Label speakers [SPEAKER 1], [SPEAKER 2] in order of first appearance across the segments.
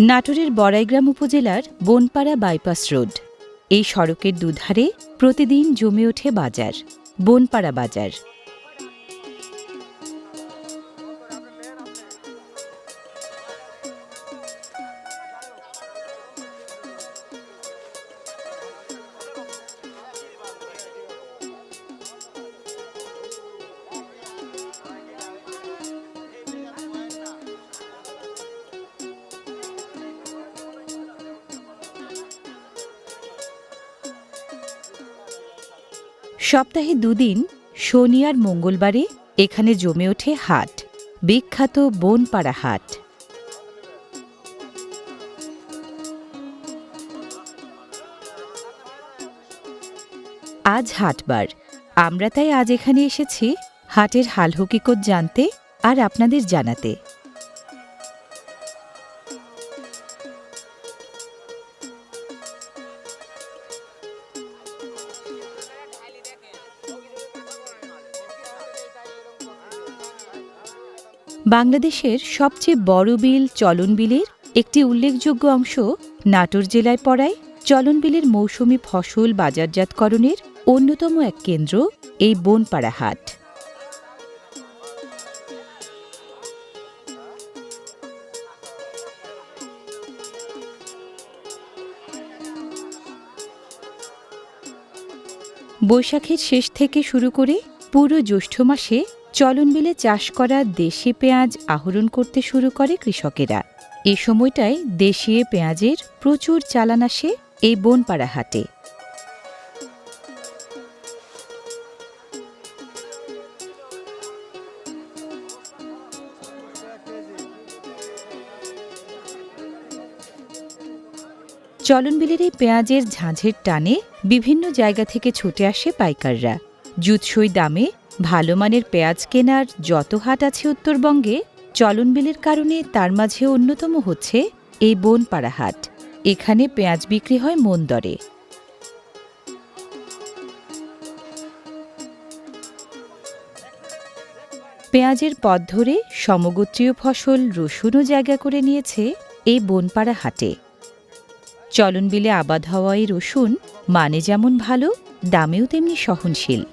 [SPEAKER 1] নাটোরের বড়াইগ্রাম উপজেলার Bonpara bypass road. এই সড়কের দুধারে প্রতিদিন জমে ওঠে বাজার, বনপাড়া বাজার। সপ্তাহে দুদিন শনি আর মঙ্গলবারে এখানে জমে ওঠে হাট, বিখ্যাত বনপাড়া হাট। আজ হাটবার, আমরা তাই আজ এখানে এসেছি হাটের হাল হকিকত জানতে আর আপনাদের জানাতে। বাংলাদেশের সবচেয়ে বড় বিল চলন বিলের একটি উল্লেখযোগ্য অংশ নাটোর জেলায় পড়ায় চলন বিলের মৌসুমি ফসল বাজারজাতকরণের অন্যতম এক কেন্দ্র এই বনপাড়া হাট। বৈশাখের শেষ থেকে শুরু করে পুরো জ্যৈষ্ঠ মাসে চলন বিলে চাষ করা দেশি পেঁয়াজ আহরণ করতে শুরু করে কৃষকেরা। এ সময়টায় দেশীয় পেঁয়াজের প্রচুর চালান আসে এই বনপাড়া হাটে। চলনবিলের এই পেঁয়াজের ঝাঁঝের টানে বিভিন্ন জায়গা থেকে ছুটে আসে পাইকাররা। জুৎসই দামে ভালো মানের পেঁয়াজ কেনার যত হাট আছে উত্তরবঙ্গে চলনবিলের কারণে তার মাঝে অন্যতম হচ্ছে এই বনপাড়া হাট। এখানে পেঁয়াজ বিক্রি হয় মন দরে। পেঁয়াজের পথ ধরে সমগোত্রীয় ফসল রসুনও জায়গা করে নিয়েছে এই বনপাড়া হাটে। চলনবিলে আবাদ হওয়া এই রসুন মানে যেমন ভালো, দামেও তেমনি সহনশীল।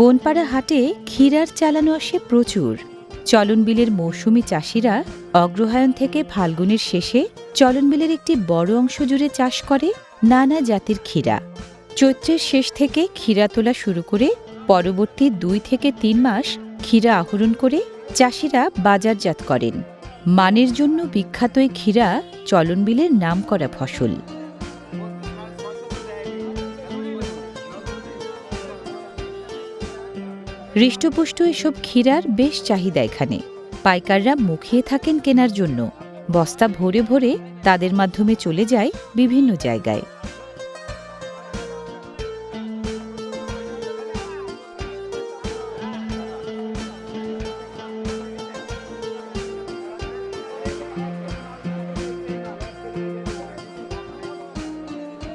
[SPEAKER 1] বনপাড়া হাটে ক্ষীরার চালানো আসে প্রচুর। চলনবিলের মৌসুমি চাষিরা অগ্রহায়ণ থেকে ফাল্গুনের শেষে চলনবিলের একটি বড় অংশ জুড়ে চাষ করে নানা জাতির ক্ষীরা। চৈত্রের শেষ থেকে ক্ষীরা তোলা শুরু করে পরবর্তী দুই থেকে তিন মাস ক্ষীরা আহরণ করে চাষিরা বাজারজাত করেন। মানের জন্য বিখ্যাত এই ক্ষীরা চলনবিলের নামকরা ফসল। হৃষ্টপুষ্ট এসব ক্ষীরার বেশ চাহিদা এখানে। পাইকাররা মুখিয়ে থাকেন কেনার জন্য। বস্তা ভরে ভরে তাদের মাধ্যমে চলে যায় বিভিন্ন জায়গায়।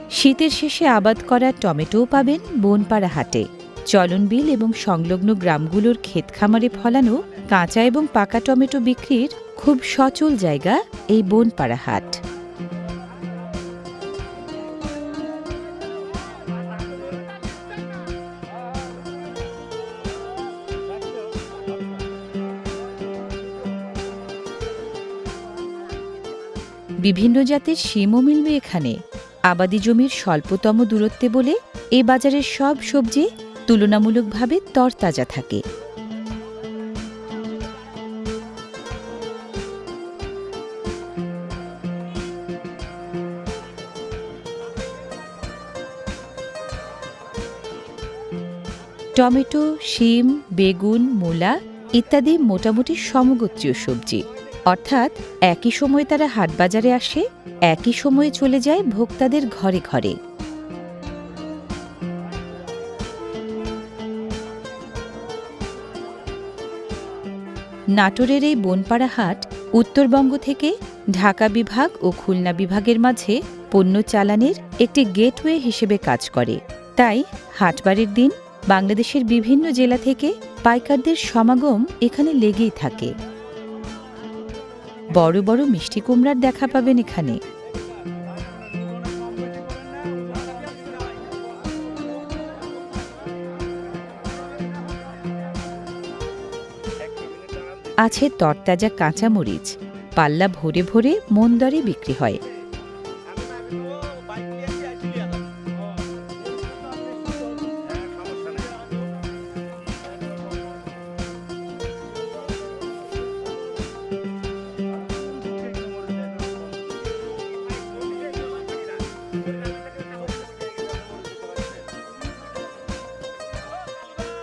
[SPEAKER 1] শীতের শেষে আবাদ করা টমেটোও পাবেন বনপাড়া হাটে। চলনবিল এবং সংলগ্ন গ্রামগুলোর ক্ষেত খামারে ফলানো কাঁচা এবং পাকা টমেটো বিক্রির খুব সচল জায়গা এই বনপাড়া হাট। বিভিন্ন জাতের শিমও মিলবে এখানে। আবাদি জমির স্বল্পতম দূরত্বে বলে এ বাজারের সব সবজি তুলনামূলকভাবে তরতাজা থাকে। টমেটো, শিম, বেগুন, মূলা ইত্যাদি মোটামুটি সমগোত্রীয় সবজি। অর্থাৎ একই সময়ে তারা হাটবাজারে আসে, একই সময়ে চলে যায় ভোক্তাদের ঘরে ঘরে। নাটোরের এই বনপাড়া হাট উত্তরবঙ্গ থেকে ঢাকা বিভাগ ও খুলনা বিভাগের মাঝে পণ্য চালানের একটি গেটওয়ে হিসেবে কাজ করে। তাই হাটবারের দিন বাংলাদেশের বিভিন্ন জেলা থেকে পাইকারদের সমাগম এখানে লেগেই থাকে। বড় বড় মিষ্টি কুমড়ার দেখা পাবেন এখানে। আছে তরতাজা কাঁচামরিচ। পাল্লা ভরে ভরে মন দরে বিক্রি হয়।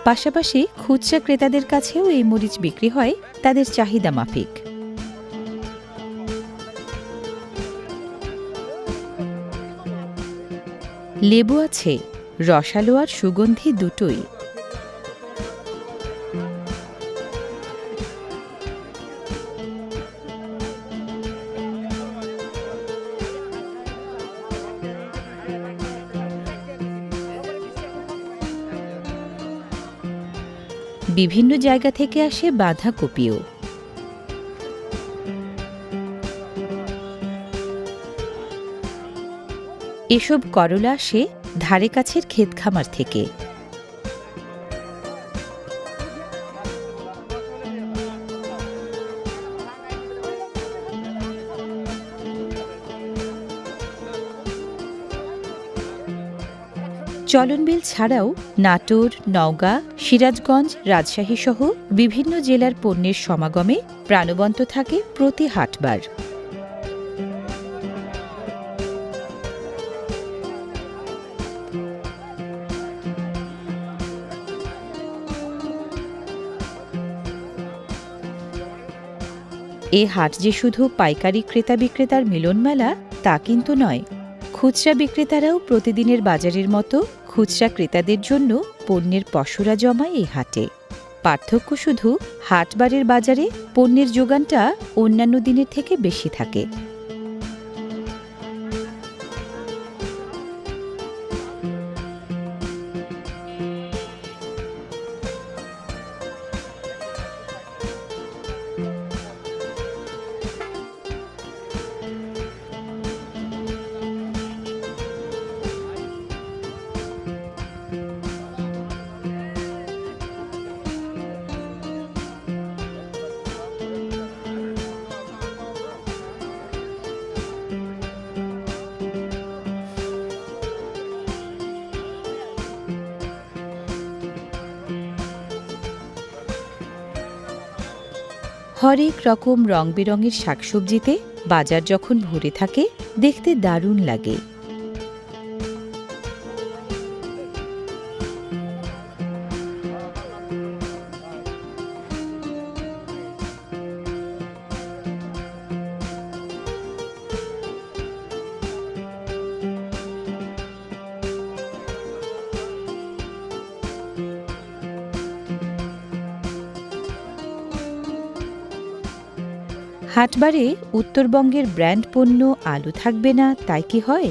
[SPEAKER 1] পাশাপাশি খুচরা ক্রেতাদের কাছেও এই মরিচ বিক্রি হয় তাদের চাহিদা মাফিক। লেবু আছে, রসালো আর সুগন্ধি দুটোই। বিভিন্ন জায়গা থেকে আসে বাঁধাকপিও। এসব করলা আসে ধারে কাছের ক্ষেত খামার থেকে। চলনবিল ছাড়াও নাটোর, নওগাঁ, সিরাজগঞ্জ, রাজশাহী সহ বিভিন্ন জেলার পণ্যের সমাগমে প্রাণবন্ত থাকে প্রতি হাটবার। এ হাট যে শুধু পাইকারি ক্রেতা বিক্রেতার মিলন মেলা তা কিন্তু নয়। খুচরা বিক্রেতারাও প্রতিদিনের বাজারের মতো খুচরা ক্রেতাদের জন্য পণ্যের পসরা জমায় এই হাটে। পার্থক্য শুধু হাটবারের বাজারে পণ্যের যোগানটা অন্যান্য দিনের থেকে বেশি থাকে। হরেক রকম রং বেরঙের শাকসবজিতে বাজার যখন ভরে থাকে দেখতে দারুণ লাগে। হাটবারে উত্তরবঙ্গের ব্র্যান্ড পণ্য আলু থাকবে না, তাই কি হয়?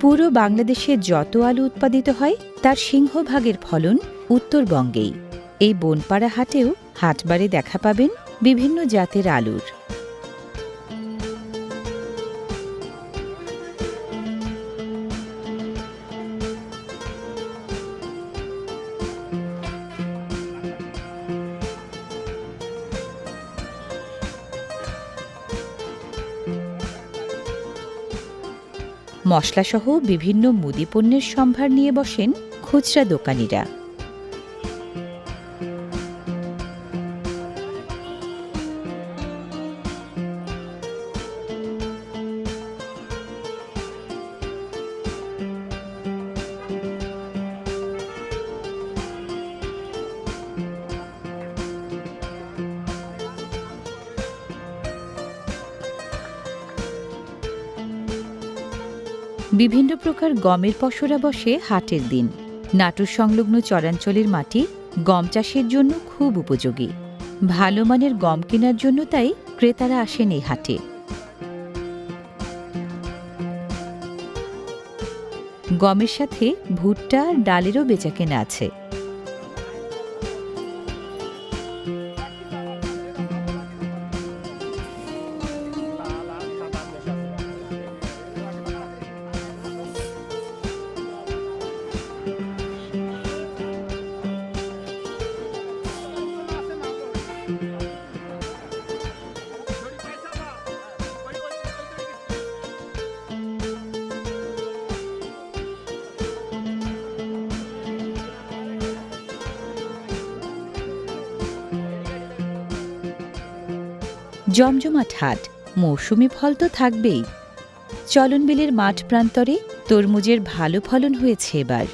[SPEAKER 1] পুরো বাংলাদেশে যত আলু উৎপাদিত হয়, তার সিংহভাগের ফলন উত্তরবঙ্গেই। এই বনপাড়া হাটেও হাটবারে দেখা পাবেন বিভিন্ন জাতের আলুর। মশলাসহ বিভিন্ন মুদি পণ্যের সম্ভার নিয়ে বসেন খুচরা দোকানিরা। বিভিন্ন প্রকার গমের পসরা বসে হাটের দিন। নাটোর সংলগ্ন চরাঞ্চলের মাটি গম চাষের জন্য খুব উপযোগী। ভালো মানের গম কেনার জন্য তাই ক্রেতারা আসেন এই হাটে। গমের সাথে ভুট্টা ডালেরও বেচাকেনা আছে। জমজমাট হাট, মৌসুমি ফল তো থাকবেই। চলনবিলের মাঠ প্রান্তরে তরমুজের ভালো ফলন হয়েছে এবার।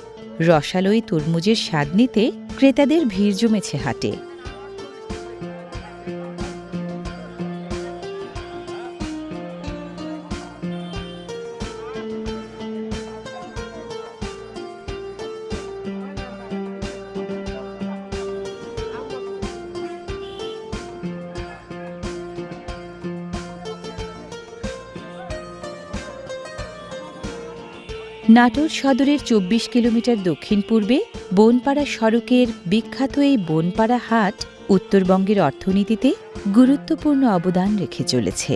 [SPEAKER 1] রসালোই তরমুজের স্বাদ নিতে ক্রেতাদের ভিড় জমেছে হাটে। নাটোর সদরের চব্বিশ কিলোমিটার দক্ষিণ পূর্বে বনপাড়া সড়কের বিখ্যাত এই বনপাড়া হাট উত্তরবঙ্গের অর্থনীতিতে গুরুত্বপূর্ণ অবদান রেখে চলেছে।